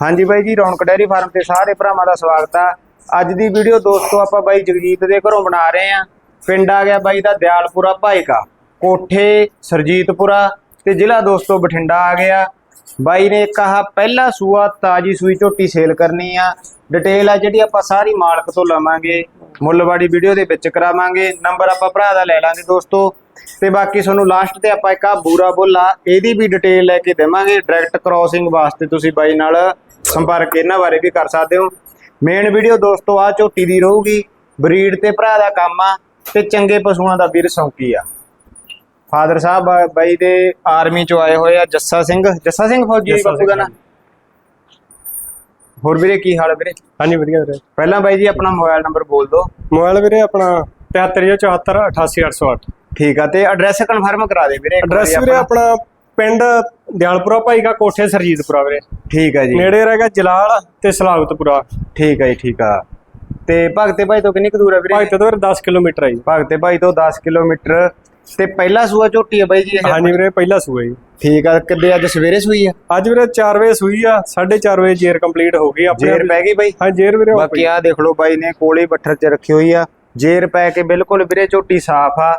ਹਾਂਜੀ ਬਾਈ ਜੀ, ਰੌਣਕ ਡੈਰੀ ਫਾਰਮ ਤੇ ਸਾਰੇ ਭਰਾਵਾਂ ਦਾ ਸਵਾਗਤ ਆ। ਅੱਜ ਦੀ ਵੀਡੀਓ ਦੋਸਤੋ ਆਪਾਂ ਬਾਈ ਜਗਜੀਤ ਦੇ ਘਰੋਂ ਬਣਾ ਰਹੇ ਆ। ਪਿੰਡ ਆ ਗਿਆ ਬਾਈ ਦਾ ਦਿਆਲਪੁਰਾ ਭਾਈਕਾ, ਕੋਠੇ, ਸਰਜੀਤਪੁਰਾ ਤੇ ਜ਼ਿਲ੍ਹਾ ਦੋਸਤੋ ਬਠਿੰਡਾ ਆ ਗਿਆ। ਬਾਈ ਨੇ ਇੱਕ ਆਹ ਪਹਿਲਾ ਸੂਆ ਤਾਜੀ ਸੂਈ ਝੋਟੀ ਸੇਲ ਕਰਨੀ ਆ। ਡਿਟੇਲ ਆ ਜਿਹੜੀ ਆਪਾਂ ਸਾਰੀ ਮਾਲਕ ਤੋਂ ਲਵਾਂਗੇ। ਮੁੱਲਵਾੜੀ ਵੀਡੀਓ ਦੇ ਵਿੱਚ ਕਰਾਵਾਂਗੇ। ਨੰਬਰ ਆਪਾਂ ਭਰਾ ਦਾ ਲੈ ਲਾਂਗੇ ਦੋਸਤੋ। ਤੇ ਬਾਕੀ ਤੁਹਾਨੂੰ ਲਾਸਟ ਤੇ ਆਪਾਂ ਇੱਕ ਆ ਬੂਰਾ ਬੋਲਾ, ਇਹਦੀ ਵੀ ਡਿਟੇਲ ਲੈ ਕੇ ਦੇਵਾਂਗੇ। ਡਾਇਰੈਕਟ ਕ੍ਰਾਸਿੰਗ ਵਾਸਤੇ ਤੁਸੀਂ ਬਾਈ ਨਾਲ ਸੰਪਰਕ ਇਹਨਾਂ ਬਾਰੇ ਵੀ ਕਰ ਸਕਦੇ ਹੋ। ਮੇਨ ਵੀਡੀਓ ਦੋਸਤੋ ਆ ਝੋਟੀ ਦੀ ਰਹੂਗੀ। ਬਰੀਡ ਤੇ ਭਰਾ ਦਾ ਕੰਮ ਆ ਤੇ ਚੰਗੇ ਪਸ਼ੂਆਂ ਦਾ ਵੀਰ ਸੌਂਕੀ ਆ। ਫਾਦਰ ਸਾਹਿਬ ਬਾਈ ਦੇ ਆਰਮੀ ਚੋਂ ਆਏ ਹੋਏ ਆ ਜੱਸਾ ਸਿੰਘ। ਜੱਸਾ ਸਿੰਘ ਫੌਜੀ ਬਾਪੂ ਦਾ ਨਾਂ? ਹੋਰ ਵੀਰੇ ਕੀ ਹਾਲ ਆ ਵੀਰੇ? ਹਾਂਜੀ ਵਧੀਆ ਵੀਰੇ। ਪਹਿਲਾਂ ਬਾਈ ਜੀ ਆਪਣਾ ਮੋਬਾਈਲ ਨੰਬਰ ਬੋਲ ਦਿਓ। ਮੋਬਾਈਲ ਵੀਰੇ ਆਪਣਾ 7374 88808 ਠੀਕ ਆ ਤੇ ਐਡਰੈਸ ਕਨਫਰਮ ਕਰਾ ਦੇ ਵੀਰੇ ਐਡਰੈਸ ਵੀਰੇ ਆਪਣਾ। ਪਿੰਡ ਦਿਆਲਪੁਰਾ ਭਾਈ ਕਾ ਕੋਠੇ ਸਰਜੀਤਪੁਰਾ ਵੀਰੇ। ਠੀਕ ਆ ਜੀ। ਨੇੜੇ ਰਹੇਗਾ ਜਲਾਲ ਤੇ ਸਲਾਗਤਪੁਰਾ। ਠੀਕ ਆ ਜੀ ਠੀਕ ਆ। ਤੇ ਭਗਤੇ ਭਾਈ ਤੋਂ ਕਿੰਨੀ ਕੁ ਦੂਰ ਆ ਵੀਰੇ? ਭਾਈ ਤੋਂ ਵੀਰੇ 10 ਕਿਲੋਮੀਟਰ ਹੈ ਜੀ। ਭਗਤੇ ਭਾਈ ਤੋਂ 10 ਕਿਲੋਮੀਟਰ। ਤੇ ਪਹਿਲਾ ਸੂਆ ਝੋਟੀ ਆ ਬਾਈ ਜੀ ਇਹ? ਹਾਂਜੀ ਵੀਰੇ ਪਹਿਲਾ ਸੂਆ ਜੀ। ਠੀਕ ਆ ਕਿੱਦੇ ਅੱਜ ਸਵੇਰੇ ਸੂਈ ਆ? ਅੱਜ ਵੀਰੇ 4 ਵਜੇ ਸੂਈ ਆ 4:30 ਵਜੇ ਜੇਰ ਕੰਪਲੀਟ ਹੋ ਗਈ ਆਪਣੇ ਜੇਰ ਪੈ ਗਈ ਬਾਈ? ਹਾਂ ਜੇਰ ਵੀਰੇ ਹੋ ਬਾਕੀ। ਆ ਦੇਖ ਲਓ ਬਾਈ ਨੇ ਕੋਲੇ ਬੱਠਰ 'ਚ ਰੱਖੀ ਹੋਈ ਆ। ਜੇਰ ਪੈ ਕੇ ਬਿਲਕੁਲ ਵੀਰੇ ਝੋਟੀ ਸਾਫ਼ ਆ।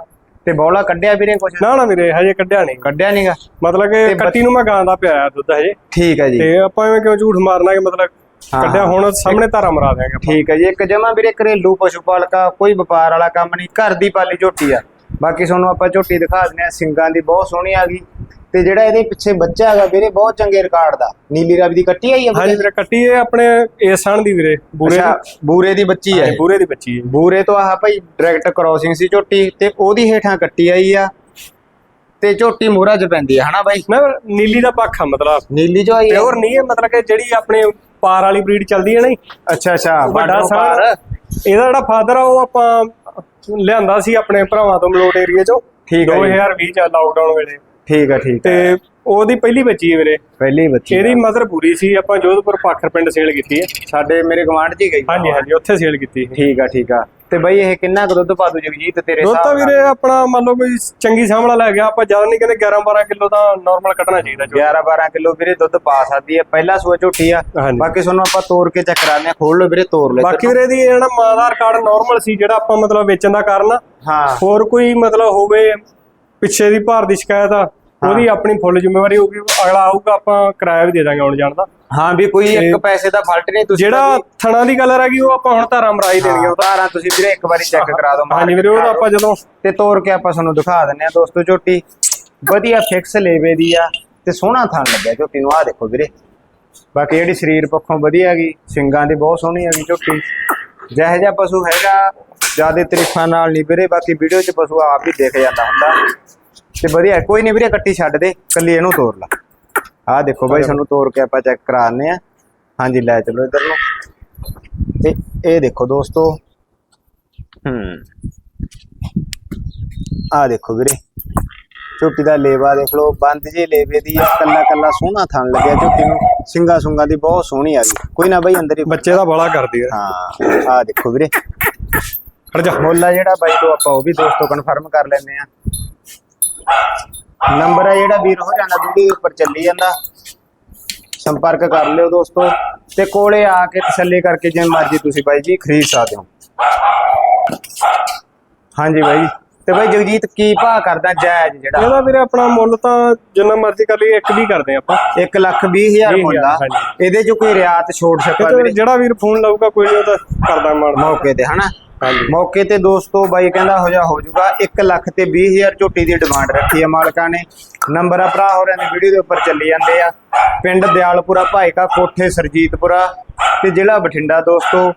ਤੇ ਬੌਲਾ ਕੱਢਿਆ ਵੀਰੇ ਕੁਛ? ਨਾ ਨਾ ਵੀਰੇ ਹਜੇ ਕੱਢਿਆ ਨਹੀਂ। ਕੱਢਿਆ ਨਹੀਂਗਾ ਮਤਲਬ ਕਿ ਕੱਟੀ ਨੂੰ ਮੈਂ ਗਾਂ ਦਾ ਪਿਆਇਆ ਦੁੱਧ ਹਜੇ। ਠੀਕ ਹੈ ਜੀ। ਤੇ ਆਪਾਂ ਐਵੇਂ ਕਿਉਂ ਝੂਠ ਮਾਰਨਾ ਕਿ ਮਤਲਬ ਕੱਢਿਆ। ਹੁਣ ਸਾਹਮਣੇ ਧਾਰਾ ਮਰਾ ਆਪਾਂ। ਠੀਕ ਹੈ ਜੀ। ਇੱਕ ਜਮਾ ਵੀਰੇ ਘਰੇਲੂ ਪਸ਼ੂ ਪਾਲਕਾ ਕੋਈ ਵਪਾਰ ਵਾਲਾ ਕੰਮ ਨਹੀਂ। ਘਰ ਦੀ ਪਾਲੀ ਝੋਟੀ ਆ। ਬਾਕੀ ਤੁਹਾਨੂੰ ਆਪਾਂ ਝੋਟੀ ਦਿਖਾ ਦਿੰਦੇ ਆ ਸਿੰਗਾਂ ਦੀ ਬਹੁਤ ਸੋਹਣੀ ਆ ਗਈ। ਤੇ ਜਿਹੜਾ ਇਹਦੇ ਪਿੱਛੇ ਬੱਚਾ ਹੈਗਾ ਵੀਰੇ ਬਹੁਤ ਚੰਗੇ ਰਿਕਾਰਡ ਦਾ। ਨੀਲੀ ਰਾਵੀ ਦੀ ਕੱਟੀ ਆਈ ਆ ਹਾਂਜੀ ਵੀਰੇ? ਕੱਟੀ ਇਹ ਆਪਣੇ ਏਸਣ ਦੀ ਵੀਰੇ ਬੂਰੇ ਬੂਰੇ ਦੀ ਬੱਚੀ ਹੈ। ਬੂਰੇ ਦੀ ਬੱਚੀ ਹੈ। ਬੂਰੇ ਤੋਂ ਆਹ ਭਾਈ ਡਾਇਰੈਕਟ ਕ੍ਰਾਸਿੰਗ ਸੀ ਝੋਟੀ ਤੇ ਉਹਦੀ ਹੇਠਾਂ ਕੱਟੀ ਆਈ ਆ। ਤੇ ਝੋਟੀ ਮੋਹਰਾ 'ਚ ਪੈਂਦੀ ਆ ਹਨਾ ਬਾਈ? ਨਾ ਨੀਲੀ ਦਾ ਪੱਖ ਆ ਮਤਲਬ। ਨੀਲੀ ਜੋ ਆਈ ਪਿਓਰ ਨਹੀਂ ਹੈ ਮਤਲਬ ਕਿ ਜਿਹੜੀ ਆਪਣੇ ਪਾਰ ਵਾਲੀ ਬਰੀਡ ਚੱਲਦੀ ਹੈ ਨਾ ਅੱਛਾ ਅੱਛਾ ਵੱਡਾ ਸਾਰ ਇਹਦਾ ਜਿਹੜਾ ਫਾਦਰ ਆ ਉਹ ਆਪਾਂ ਲਿਆਂਦਾ ਸੀ ਆਪਣੇ ਭਰਾਵਾਂ ਤੋਂ ਮਲੋਟ ਏਰੀਆ ਚੋਂ। ਠੀਕ ਹੈ ਜੀ। 2020 ਚ ਲਾਕਡਾਊਨ ਵੇਲੇ। ਠੀਕ ਆ ਠੀਕ ਤੇ ਉਹਦੀ ਪਹਿਲੀ ਬੱਚੀ ਹੈ ਵੀਰੇ। ਪਹਿਲੀ ਬੱਚੀ ਇਹਦੀ ਮਦਰ ਪੂਰੀ ਸੀ ਆਪਾਂ ਜੋਧਪੁਰ ਪਾਖਰ ਪਿੰਡ ਸੇਲ ਕੀਤੀ ਹੈ। ਸਾਡੇ ਮੇਰੇ ਗਵਾਂਢ ਜੀ ਗਈ। ਹਾਂਜੀ ਹਾਂਜੀ ਉੱਥੇ ਸੇਲ ਕੀਤੀ ਸੀ। ਠੀਕ ਆ ਠੀਕ ਆ। ਤੇ ਬਈ ਇਹ ਕਿੰਨਾ ਕੁ ਦੁੱਧ ਪਾ ਦੂ ਜਗਜੀਤ ਤੇਰੇ ਦੁੱਧ ਤਾਂ ਹਿਸਾਬ ਨਾਲ? ਵੀਰੇ ਆਪਣਾ ਮੰਨ ਲਓ ਕੋਈ ਚੰਗੀ ਸਾਂਭਲਾ ਲੈ ਗਿਆ ਆਪਾਂ ਜ਼ਿਆਦਾ ਨਹੀਂ ਕਹਿੰਦੇ 11 12 ਕਿਲੋ ਤਾਂ ਨਾਰਮਲ ਕੱਢਣਾ ਚਾਹੀਦਾ ਜੋ 11 12 ਕਿਲੋ ਵੀਰੇ ਦੁੱਧ ਪਾ ਸਕਦੀ ਹੈ। ਪਹਿਲਾ ਸੂਆ ਝੋਟੀ ਆ। ਬਾਕੀ ਤੁਹਾਨੂੰ ਆਪਾਂ ਤੋੜ ਕੇ ਚੈੱਕ ਕਰਾਉਂਦੇ ਆ ਖੋਲ ਲਓ ਵੀਰੇ ਤੋੜ ਲੈ। ਬਾਕੀ ਵੀਰੇ ਦੀ ਜਿਹੜਾ ਮਾਂ ਦਾ ਰਿਕਾਰਡ ਨਾਰਮਲ ਸੀ ਜਿਹੜਾ ਆਪਾਂ ਮਤਲਬ ਵੇਚਣ ਦਾ ਕਾਰਨ ਹਾਂ। ਹੋਰ ਕੋਈ ਮਤਲਬ ਹੋਵੇ ਪਿੱਛੇ ਦੀ ਭਾਰ ਦੀ ਸ਼ਿਕਾਇਤ ਆ। ਉਹਦੀ ਆਪਣੀ ਫੁੱਲ ਜ਼ਿੰਮੇਵਾਰੀ ਹੋਊਗੀ ਅਗਲਾ ਆਊਗਾ ਆਪਾਂ ਕਿਰਾਇਆ ਵੀ ਦੇ ਦਾਂਗੇ ਆਉਣ ਜਾਣ ਦਾ। ਹਾਂ ਵੀ ਕੋਈ ਇੱਕ ਪੈਸੇ ਦਾ ਫਾਲਟ ਨਹੀਂ ਤੁਸੀਂ ਜਿਹੜਾ ਥਣਾ ਦੀ ਗੱਲ ਰਹਿ ਗਈ ਉਹ ਆਪਾਂ ਹੁਣ ਧਾਰਾ ਮਰਾਈ ਦੇਣਗੇ ਉਤਾਰਾਂ ਤੁਸੀਂ ਵੀਰੇ ਇੱਕ ਵਾਰੀ ਚੈੱਕ ਕਰਾ ਦਿਓ ਹਾਂਜੀ ਵੀਰੇ ਉਹ ਤਾਂ ਆਪਾਂ ਜਦੋਂ ਤੇ ਤੋੜ ਕੇ ਆਪਾਂ ਤੁਹਾਨੂੰ ਦਿਖਾ ਦਿੰਨੇ ਆ ਦੋਸਤੋ ਝੋਟੀ। ਵਧੀਆ ਫਿਕਸ ਲੇਵੇ ਦੀ ਆ ਤੇ ਸੋਹਣਾ ਥਣ ਲੱਗਿਆ ਝੋਟੀ ਨੂੰ ਆਹ ਦੇਖੋ ਵੀਰੇ। ਬਾਕੀ ਜਿਹੜੀ ਸਰੀਰ ਪੱਖੋਂ ਵਧੀਆ ਹੈਗੀ ਸਿੰਗਾਂ ਦੀ ਬਹੁਤ ਸੋਹਣੀ ਹੈਗੀ ਝੋਟੀ। ਜਿਹੋ ਜਿਹਾ ਪਸ਼ੂ ਹੈਗਾ ਜਿਆਦੇ ਤਰੀਫਾਂ ਨਾਲ ਨਹੀਂ ਵੀਰੇ ਬਾਕੀ ਵੀਡੀਓ 'ਚ ਪਸ਼ੂ ਆਪ ਹੀ ਦਿਖ ਜਾਂਦਾ ਹੁੰਦਾ। ਤੇ ਵਧੀਆ ਕੋਈ ਨਹੀਂ ਵੀਰੇ ਕੱਟੀ ਛੱਡ ਦੇ। ਕੱਲੀ ਇਹਨੂੰ ਤੋੜ ਲਾ। ਆਹ ਦੇਖੋ ਬਾਈ ਸਾਨੂੰ ਤੋੜ ਕੇ ਆਪਾਂ ਚੈੱਕ ਕਰਾਉਂਦੇ ਆ ਹਾਂਜੀ ਲੈ ਚਲੋ ਇਧਰ ਨੂੰ। ਤੇ ਇਹ ਦੇਖੋ ਦੋਸਤੋ। ਹੂੰ। ਆ ਦੇਖੋ ਵੀਰੇ। ਝੋਟੀ ਦਾ ਲੇਵਾ ਦੇਖ ਲਓ। ਬੰਦ ਜੇ ਲੇਵੇ ਦੀ ਆ ਕੱਲਾ ਕੱਲਾ ਸੋਹਣਾ ਥਣ ਲੱਗਿਆ ਝੋਟੀ ਨੂੰ। ਸਿੰਗਾ ਸੁੰਗਾ ਦੀ ਬਹੁਤ ਸੋਹਣੀ ਆ ਗਈ ਕੋਈ ਨਾ ਬਾਈ ਅੰਦਰ ਹੀ ਬੱਚੇ ਦਾ ਬੜਾ ਕਰਦੀ ਹੈ ਹਾਂ ਆ ਦੇਖੋ ਵੀਰੇ। ਖੜ ਜਾ। ਮੁੱਲ ਆ ਜਿਹੜਾ ਬਾਈ ਤੋਂ ਆਪਾਂ ਉਹ ਵੀ ਦੋਸਤੋ ਕਨਫਰਮ ਕਰ ਲੈਂਦੇ ਆ ਨੰਬਰ ਆ ਜਿਹੜਾ ਵੀਰ ਹੋ ਜਾਂਦਾ ਵੀਡੀਓ ਉੱਪਰ ਚੱਲੀ ਜਾਂਦਾ ਸੰਪਰਕ ਕਰ ਲਿਓ ਦੋਸਤੋ। ਤੇ ਕੋਲੇ ਆ ਕੇ ਤਸੱਲੀ ਕਰਕੇ ਜਿਵੇਂ ਮਰਜ਼ੀ ਤੁਸੀਂ ਬਾਈ ਜੀ ਖਰੀਦ ਸਕਦੇ ਹੋ। ਹਾਂਜੀ ਬਾਈ ਤੇ ਬਾਈ ਜਗਜੀਤ ਕੀ ਭਾਅ ਕਰਦਾ ਜਾਇਜ਼ ਜਿਹੜਾ? ਇਹਦਾ ਵੀਰੇ ਆਪਣਾ ਮੁੱਲ ਤਾਂ ਜਿੰਨਾ ਮਰਜ਼ੀ ਕਰ ਲਈਏ ਇੱਕ ਵੀ ਕਰਦੇ ਆਪਾਂ। 1 ਲੱਖ 20 ਹਜ਼ਾਰ ਮੁੱਲ ਆ। ਇਹਦੇ ਚ ਕੋਈ ਰਿਆਤ ਛੋੜ ਸਕਦਾ ਵੀਰੇ? ਜਿਹੜਾ ਵੀਰ ਫੋਨ ਲਾਊਗਾ ਕੋਈ ਨਹੀਂ ਉਹ ਤਾਂ ਕਰਦਾ ਮਾਣ ਮੌਕੇ ਤੇ ਹਨਾ? ਮੌਕੇ ਤੇ ਦੋਸਤੋ ਬਾਈ ਕਹਿੰਦਾ ਹੋ ਜਾ ਹੋ ਜਾਊਗਾ 1 ਲੱਖ ਤੇ 20 ਹਜ਼ਾਰ ਝੋਟੀ ਦੀ ਡਿਮਾਂਡ ਰੱਖੀ ਹੈ ਮਾਲਕਾਂ ਨੇ। ਨੰਬਰ ਆ ਭਰਾ ਹੋਰਾਂ ਦੀ ਵੀਡੀਓ ਦੇ ਉੱਪਰ ਚੱਲੀ ਜਾਂਦੇ ਆ। ਪਿੰਡ ਦਿਆਲਪੁਰਾ ਭਾਈਕਾ ਕੋਠੇ ਸਰਜੀਤਪੁਰਾ ਤੇ ਜ਼ਿਲ੍ਹਾ ਬਠਿੰਡਾ ਦੋਸਤੋ।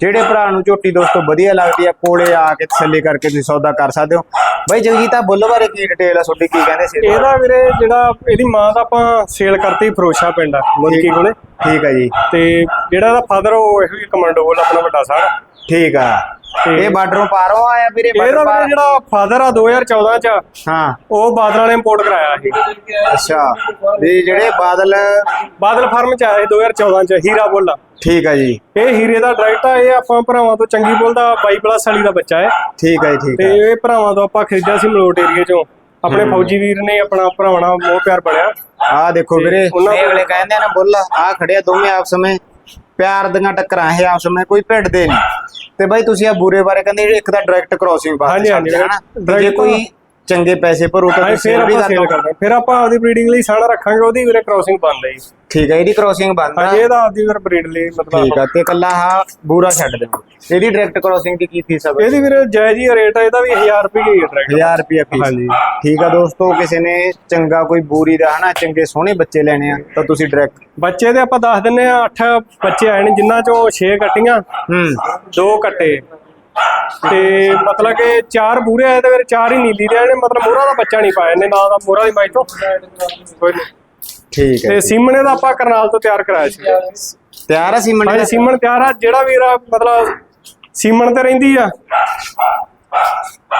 ਜਿਹੜੇ ਭਰਾ ਨੂੰ ਝੋਟੀ ਦੋਸਤੋ ਵਧੀਆ ਲੱਗਦੀ ਆ ਕੋਲੇ ਆ ਕੇ ਤਸੱਲੀ ਕਰਕੇ ਤੁਸੀਂ ਸੌਦਾ ਕਰ ਸਕਦੇ ਹੋ। ਬਾਈ ਜਗਜੀਤ ਆ ਬੁੱਲ ਬਾਰੇ ਕੀ ਡਿਟੇਲ ਆ ਤੁਹਾਡੀ? ਕੀ ਕਹਿੰਦੇ ਸੀ? ਇਹਦੇ ਵੀਰੇ ਜਿਹੜਾ ਇਹਦੀ ਮਾਂ ਦਾ ਆਪਾਂ ਸੇਲ ਕਰਤੀ ਫਰੋਸ਼ਾ ਪਿੰਡ ਮੁਲਕੀ ਕੋਲੇ। ਠੀਕ ਆ ਜੀ। ਤੇ ਜਿਹੜਾ ਇਹਦਾ ਫਾਦਰ ਉਹ ਇਹੋ ਹੀ ਕਮਾਂਡੋ ਆਪਣਾ ਵੱਡਾ ਸਾਰ ਠੀਕ ਆ। ਇਹ ਬਾਰਡਰੋਂ ਪਾਰੋਂ ਆਇਆ ਵੀਰੇ ਇਹਦਾ ਬਾਰਡਰ ਵੀਰੇ ਪਾਰ ਜਿਹੜਾ ਫਾਦਰ ਆ 2014 ਚ ਹਾਂ। ਉਹ ਬਾਦਲਾਂ ਨੇ ਇੰਪੋਰਟ ਕਰਾਇਆ ਸੀ। ਅੱਛਾ। ਵੀ ਜਿਹੜੇ ਬਾਦਲ ਬਾਦਲ ਫਾਰਮ ਚ ਆਇਆ ਸੀ 2014 ਚ ਹੀਰਾ ਬੁੱਲ ਠੀਕ ਆ ਜੀ। ਇਹ ਹੀਰੇ ਦਾ ਡਾਇਰੈਕਟ ਆ ਇਹ ਆਪਾਂ ਭਰਾਵਾਂ ਤੋਂ ਚੰਗੀ ਬੁੱਲ ਦਾ 22 ਪਲੱਸ ਵਾਲੀ ਦਾ ਬੱਚਾ ਹੈ। ਠੀਕ ਹੈ ਜੀ, ਠੀਕ ਤੇ ਇਹ ਭਰਾਵਾਂ ਤੋਂ ਆਪਾਂ ਖਰੀਦਿਆ ਸੀ ਮਲੋਟ ਏਰੀਏ ਚੋਂ। ਆਪਣੇ ਫੌਜੀ ਵੀਰ ਨੇ ਆਪਣਾ ਭਰਾਵਣਾ ਮੋਹ ਪਿਆਰ ਬਣਿਆ। ਆਹ ਦੇਖੋ ਵੀਰੇ। ਉਹਨਾਂ ਇਹ ਅਗਲੇ ਕਹਿੰਦੇ ਆ ਨਾ ਬੁੱਲ ਆ ਖੜਿਆ ਦੋਵੇਂ ਆਪਸ ਵਿੱਚ। ਪਿਆਰ ਦੀਆਂ ਟੱਕਰਾਂ ਇਹ ਆਪਸ ਵਿੱਚ ਕੋਈ ਭਿੜਦੇ ਨਹੀਂ। ਤੇ ਬਾਈ ਤੁਸੀਂ ਆ ਬੂਰੇ ਬਾਰੇ ਕਹਿੰਦੇ ਇੱਕ ਤਾਂ ਡਾਇਰੈਕਟ ਕ੍ਰੋਸਿੰਗ ਬਾਤ ਹਾਂਜੀ, ਹਾਂਜੀ, ਜੇ direct ਕੋਈ ਚੰਗੇ ਪੈਸੇ ਭਰੋ ਤਾਂ ਹਾਂ ਫਿਰ ਆਪਾਂ ਸੇਲ ਕਰਦੇ ਹਾਂ। ਫਿਰ ਆਪਾਂ ਆਪਦੀ ਬਰੀਡਿੰਗ ਲਈ ਸਾਣਾ ਰੱਖਾਂਗੇ ਉਹਦੀ ਵੀਰੇ ਕ੍ਰਾਸਿੰਗ ਹੈ ਜੀ ਠੀਕ ਹੈ ਇਹਦੀ ਕ੍ਰੋਸਿੰਗ ਆ ਹਾਂਜੀ ਇਹਦਾ ਆਪਦੀ ਵੀਰੇ ਬਰੀਡ ਲਈ ਮਤਲਬ ਠੀਕ ਆ ਤੇ ਕੱਲਾ ਆ ਬੂਰਾ ਛੱਡ ਦਿਓ। ਇਹਦੀ ਡਾਇਰੈਕਟ ਕ੍ਰੋਸਿੰਗ ਦੀ ਕੀ ਫੀਸ ਬਾਈ? ਇਹਦੀ ਵੀਰੇ ਜਾਇਜ਼ ਹੀ ਰੇਟ ਹੈ ਇਹਦਾ ਵੀ 1000 ਰੁਪਏ ਹੀ ਹੈ ਡਾਇਰੈਕਟ 1000 ਰੁਪਏ ਫੀਸ ਹਾਂਜੀ। ਠੀਕ ਆ ਦੋਸਤੋ ਕਿਸੇ ਨੇ ਚੰਗਾ ਕੋਈ ਬੂਰੀ ਦਾ ਹਨਾ ਚੰਗੇ ਸੋਹਣੇ ਬੱਚੇ ਲੈਣੇ ਆ ਤਾਂ ਤੁਸੀਂ ਡਾਇਰੈਕਟ ਬੱਚੇ ਦੇ ਆਪਾਂ ਦੱਸ ਦਿੰਨੇ ਆ 8 ਬੱਚੇ ਆਏ ਨੇ ਜਿਨ੍ਹਾਂ ਚੋਂ 6 ਕੱਟੀਆਂ ਹੂੰ। ਦੋ ਕੱਟੇ। ਤੇ ਮਤਲਬ ਕਿ ਚਾਰ ਬੂਰੇ ਆਏ ਤੇ ਫਿਰ ਚਾਰ ਹੀ ਨੀਲੀ ਦੇ ਆਏ ਨੇ ਮਤਲਬ ਮੋਹਰਾ ਦਾ ਬੱਚਾ ਨਹੀਂ ਪਾਇਆ ਨੇ ਨਾ ਦਾ ਮੋਹਰਾ ਦੀ ਮਾਈ ਤੋਂ। ਕੋਈ। ਠੀਕ ਹੈ ਤੇ ਸੀਮਣੇ ਦਾ ਆਪਾਂ ਕਰਨਾਲ ਤੋਂ ਤਿਆਰ ਕਰਾਇਆ ਸੀ। ਤਿਆਰ ਆ ਸੀ ਮੰਡੀ ਹਾਂਜੀ ਸੀਮਣ ਤਿਆਰ ਆ ਜਿਹੜਾ ਵੀਰ ਆ ਮਤਲਬ ਸੀਮਣ ਤੇ ਰਹਿੰਦੀ ਆ।